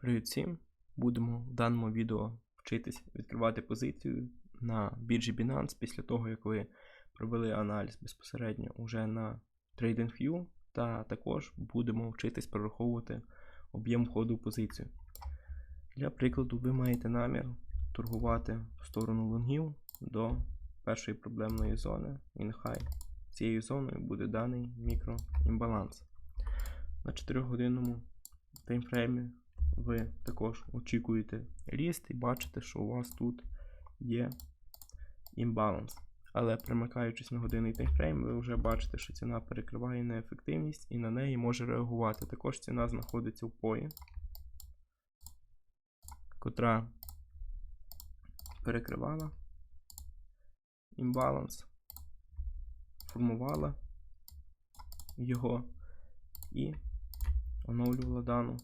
Привіт всім! Будемо в даному відео вчитись відкривати позицію на біржі Binance після того, як ви провели аналіз безпосередньо уже на TradingView, та також будемо вчитись прораховувати об'єм входу в позицію. Для прикладу, ви маєте намір торгувати в сторону лонгів до першої проблемної зони, нехай цією зоною буде даний мікроімбаланс. На 4-годинному таймфреймі ви також очікуєте ріст і бачите, що у вас тут є імбаланс. Але примикаючись на годинний таймфрейм, ви вже бачите, що ціна перекриває неефективність і на неї може реагувати. Також ціна знаходиться в пої, котра перекривала імбаланс, формувала його і оновлювала дану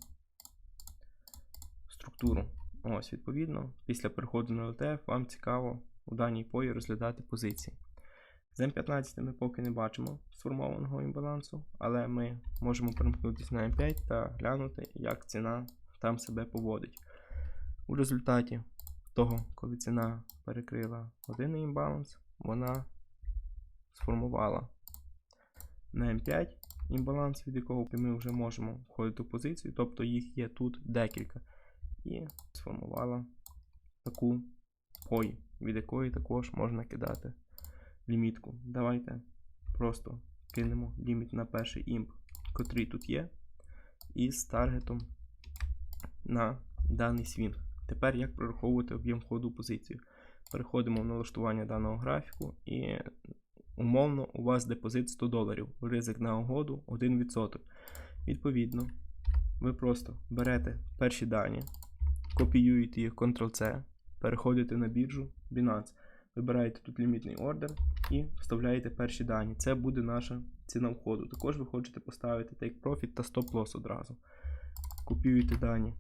структуру. Ось, відповідно, після переходу на LTF вам цікаво у даній пої розглядати позиції. З М15 ми поки не бачимо сформованого імбалансу, але ми можемо перемкнутися на М5 та глянути, як ціна там себе поводить. У результаті того, коли ціна перекрила один імбаланс, вона сформувала на М5 імбаланс, від якого ми вже можемо входити в позицію, тобто їх є тут декілька. І сформувала таку пой, від якої також можна кидати лімітку. Давайте просто кинемо ліміт на перший імп, котрий тут є, і з таргетом на даний свінг. Тепер як прораховувати об'єм входу в позицію. Переходимо в налаштування даного графіку, і умовно у вас депозит 100 доларів, ризик на угоду 1%. Відповідно, ви просто берете перші дані, копіюєте їх Ctrl-C, переходите на біржу Binance, вибираєте тут лімітний ордер і вставляєте перші дані. Це буде наша ціна входу. Також ви хочете поставити Take Profit та Stop Loss одразу. Копіюєте дані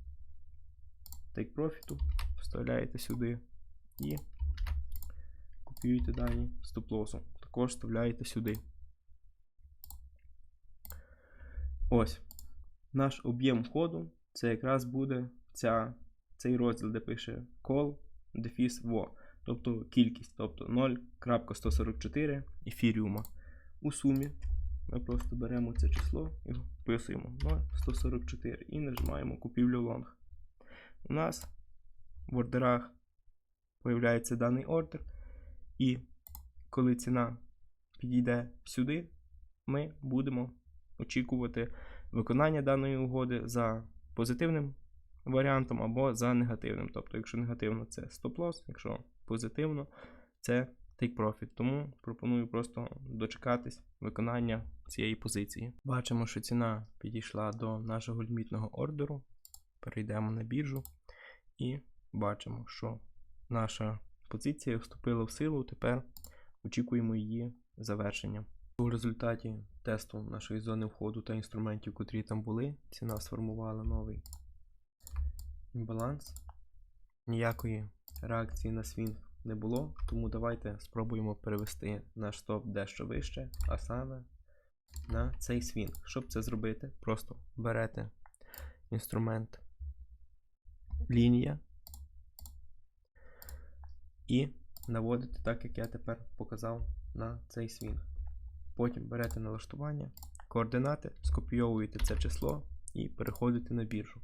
Take Profit, вставляєте сюди і копіюєте дані Stop Loss. Також вставляєте сюди. Ось. Наш об'єм входу це якраз буде ця цей розділ, де пише call дефіс во, тобто кількість, тобто 0.144 ефіріума. У сумі ми просто беремо це число і вписуємо 0.144 і нажимаємо купівлю лонг. У нас в ордерах появляється даний ордер, і коли ціна підійде сюди, ми будемо очікувати виконання даної угоди за позитивним варіантом або за негативним. Тобто, якщо негативно, це стоп-лосс, якщо позитивно, це take profit. Тому пропоную просто дочекатись виконання цієї позиції. Бачимо, що ціна підійшла до нашого лімітного ордеру. Перейдемо на біржу і бачимо, що наша позиція вступила в силу. Тепер очікуємо її завершення. У результаті тесту нашої зони входу та інструментів, котрі там були, ціна сформувала новий імбаланс. Ніякої реакції на свінг не було, тому давайте спробуємо перевести наш стоп дещо вище, а саме на цей свінг. Щоб це зробити, просто берете інструмент лінія і наводите так, як я тепер показав на цей свінг. Потім берете налаштування, координати, скопійовуєте це число і переходите на біржу.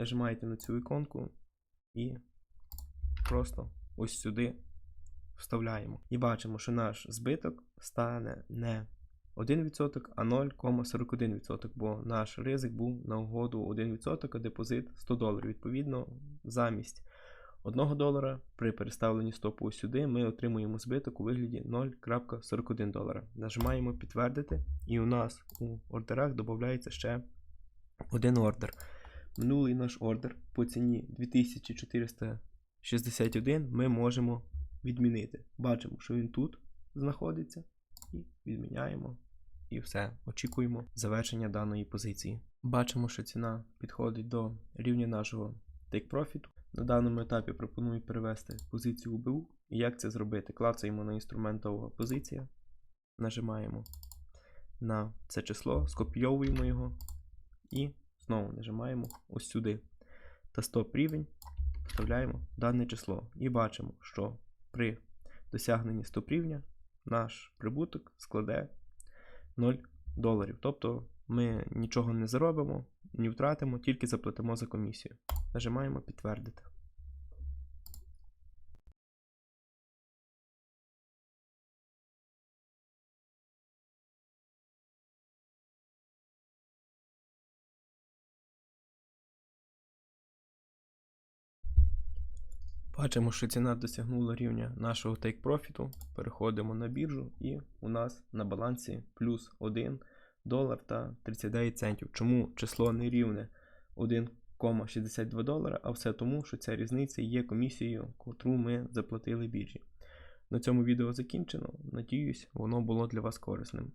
Нажимаєте на цю іконку і просто ось сюди вставляємо. І бачимо, що наш збиток стане не 1%, а 0,41%, бо наш ризик був на угоду 1%, а депозит 100 доларів. Відповідно, замість 1 долара при переставленні стопу ось сюди ми отримуємо збиток у вигляді 0,41 долара. Нажимаємо підтвердити, і у нас у ордерах додається ще один ордер. Минулий наш ордер по ціні 2461 ми можемо відмінити. Бачимо, що він тут знаходиться, і відміняємо. І все, очікуємо завершення даної позиції. Бачимо, що ціна підходить до рівня нашого take profit. На даному етапі пропоную перевести позицію УБУ. І як це зробити? Клацаємо на інструментова позиція, нажимаємо на це число, скопійовуємо його і знову нажимаємо ось сюди. та 100 рівень вставляємо дане число і бачимо, що при досягненні 100 рівня наш прибуток складе 0 доларів. Тобто ми нічого не заробимо, не втратимо, тільки заплатимо за комісію. Нажимаємо підтвердити. Бачимо, що ціна досягнула рівня нашого take-профіту. Переходимо на біржу, і у нас на балансі плюс 1 долар та 39 центів. Чому число не рівне 1,62 долара, а все тому, що ця різниця є комісією, котру ми заплатили біржі. На цьому відео закінчено. Надіюсь, воно було для вас корисним.